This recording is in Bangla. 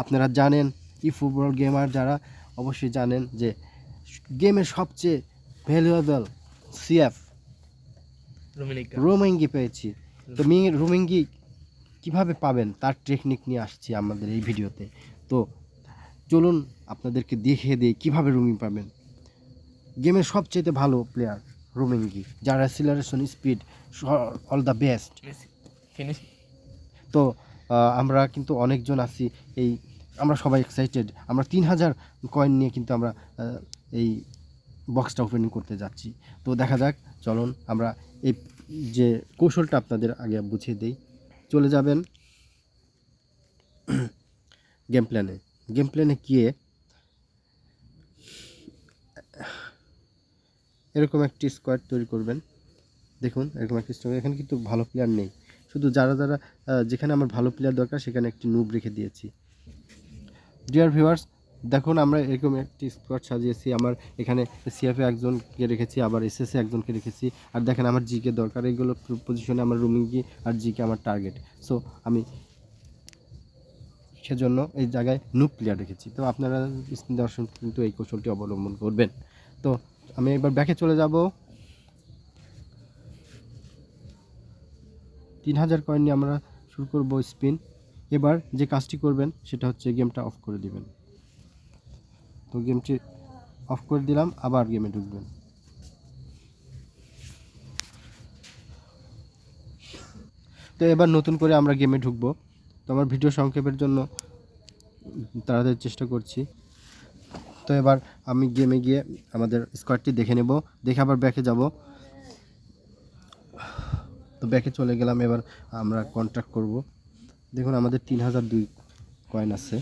আপনারা জানেন ই ফুটবল গেমার যারা অবশ্যই জানেন যে গেমের সবচেয়ে ভ্যালুয়েবল সিএফ। রোমিঙ্গি পেয়েছি। তো মি রোমিঙ্গি কীভাবে পাবেন? তার টেকনিক নিয়ে আসছি আমাদের এই ভিডিওতে। তো চলুন আপনাদেরকে দেখিয়ে দিই কীভাবে রুমিং পাবেন। গেমের সবচেয়ে ভালো প্লেয়ার রোমিঙ্গি যার acceleration speed all the best তো আমরা কিন্তু অনেকজন আছি এই, আমরা সবাই এক্সাইটেড আমরা তিন হাজার কয়েন নিয়ে কিন্তু আমরা এই বক্সটা ওপেনিং করতে যাচ্ছি। তো দেখা যাক, চলুন আমরা এই যে কৌশলটা আপনাদের আগে বুঝিয়ে দিই। চলে যাবেন গেম প্ল্যানে গেম প্ল্যানে গিয়ে এরকম একটি স্কোয়াড তৈরি করবেন। দেখুন, এরকম একটি স্কোয়াড এখানে কিন্তু ভালো প্লেয়ার নেই। শুধু যারা যারা যেখানে আমার ভালো প্লেয়ার দরকার, সেখানে একটি নুব রেখে দিয়েছি। ডিয়ার ভিউয়ার্স দেখুন আমরা এরকম একটি স্কোয়াড সাজিয়েছি। আমার এখানে সিএফে একজনকে রেখেছি, আবার এসএসএ একজনকে রেখেছি। আর দেখেন আমার জিকে দরকার, এইগুলো পজিশনে আমার রুমিঙ্গি আর জিকে আমার টার্গেট সো আমি সেজন্য এই জায়গায় নুব প্লেয়ার রেখেছি। তো আপনারা দর্শন কিন্তু এই কৌশলটি অবলম্বন করবেন। তো আমি এবার ব্যাকে চলে যাব। তিন হাজার কয়েন নিয়ে আমরা শুরু করব স্পিন এবার যে কাজটি করবেন, সেটা হচ্ছে গেমটা অফ করে দিবেন। তো গেমটি অফ করে দিলাম, আবার গেমে ঢুকবেন। তো এবার নতুন করে আমরা গেমে ঢুকবো। তো আমার ভিডিও সংক্ষেপের জন্য তাড়াতাড়ি চেষ্টা করছি। তো এবার আমি গেমে গিয়ে আমাদের স্কোয়াডটি দেখে নেব। দেখে আবার ব্যাকে যাব। ব্যাকে চলে গেলাম এবার আমরা কন্ট্যাক্ট করব। দেখুন আমাদের তিন হাজার দুই কয়েন আছে।